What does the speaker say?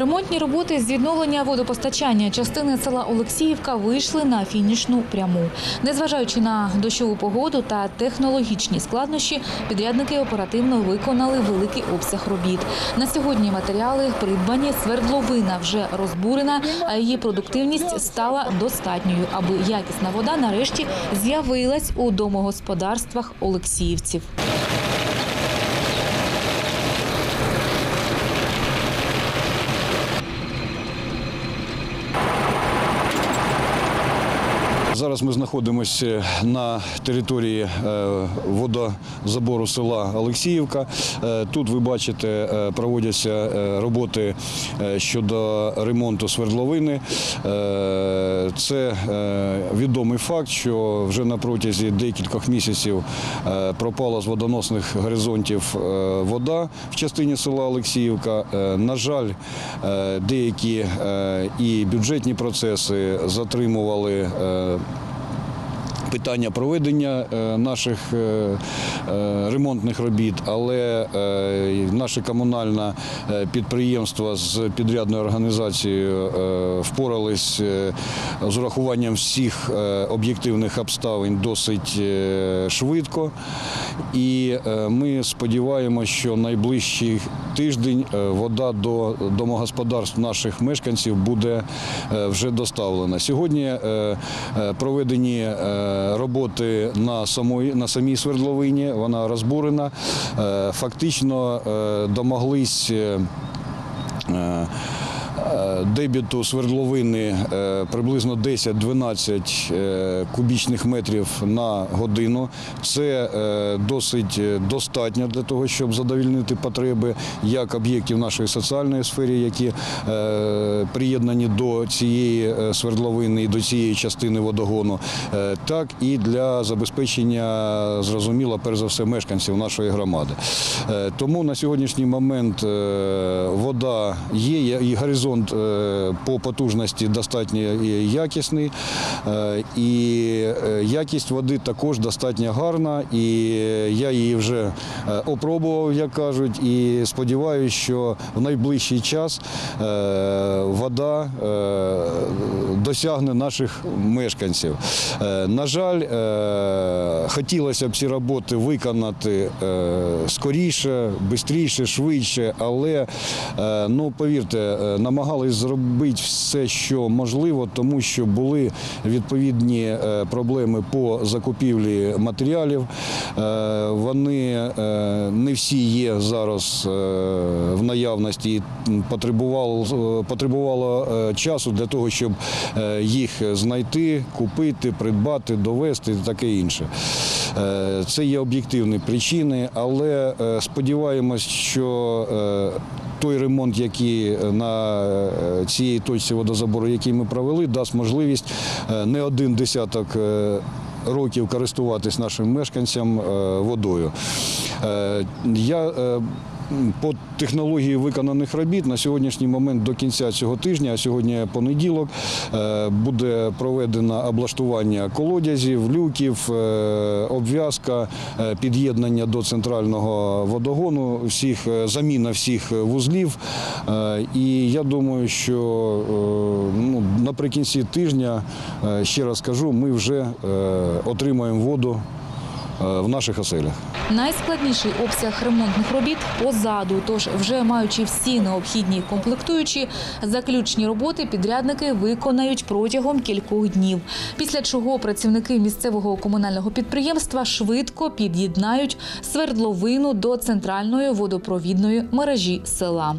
Ремонтні роботи з відновлення водопостачання частини села Олексіївка вийшли на фінішну пряму. Незважаючи на дощову погоду та технологічні складнощі, підрядники оперативно виконали великий обсяг робіт. На сьогодні матеріали придбані, свердловина вже розбурена, а її продуктивність стала достатньою, аби якісна вода нарешті з'явилась у домогосподарствах олексіївців. Зараз ми знаходимося на території е, водозабору села Олексіївка. Е, Тут ви бачите, е, проводяться роботи щодо ремонту свердловини. Це відомий факт, що вже на протязі декількох місяців пропала з водоносних горизонтів вода в частині села Олексіївка. На жаль, деякі і бюджетні процеси затримували. Питання проведення е, наших е, е, ремонтних робіт, але наше комунальне підприємство з підрядною організацією впорались з урахуванням всіх об'єктивних обставин досить швидко. І ми сподіваємося, що найближчий тиждень вода до домогосподарств наших мешканців буде вже доставлена. Сьогодні проведені роботи на самої на самій свердловині. Вона розбурена. Е, Фактично е, домоглись. Е, Дебіту свердловини е, приблизно 10-12 е, кубічних метрів на годину. Це досить достатньо для того, щоб задовільнити потреби як об'єктів нашої соціальної сфери, які приєднані до цієї свердловини і до цієї частини водогону, так і для забезпечення, зрозуміло, перш за все, мешканців нашої громади. Тому на сьогоднішній момент вода є і горизонт е, по потужності достатньо якісний, е, і е, якість води також достатньо гарна. І я її вже опробував, як кажуть, і сподіваюся, що в найближчий час вода досягне наших мешканців. Е, На жаль, е, хотілося б ці роботи виконати е, скоріше, швидше, швидше, але ну повірте, намагались зробити все, що можливо, тому що були відповідні проблеми по закупівлі матеріалів. Вони не всі є зараз в наявності потребувало, потребувало часу для того, щоб їх знайти, купити, придбати, довести і таке інше. Е, Це є об'єктивні причини, але е, сподіваємось, що е, той ремонт, який на е, цій точці водозабору, який ми провели, дасть можливість е, не один десяток. е, Років користуватись нашим мешканцям е, водою. Е, Я е, по технології виконаних робіт на сьогоднішній момент до кінця цього тижня, а сьогодні понеділок, е, буде проведено облаштування колодязів, люків, е, обв'язка, е, під'єднання до центрального водогону, всіх заміна всіх вузлів. І я думаю, що ну, наприкінці тижня, ще раз кажу, ми вже отримаємо воду в наших оселях. Найскладніший обсяг ремонтних робіт позаду. Тож, вже маючи всі необхідні комплектуючі, заключні роботи підрядники виконають протягом кількох днів. Після чого працівники місцевого комунального підприємства швидко під'єднають свердловину до центральної водопровідної мережі села.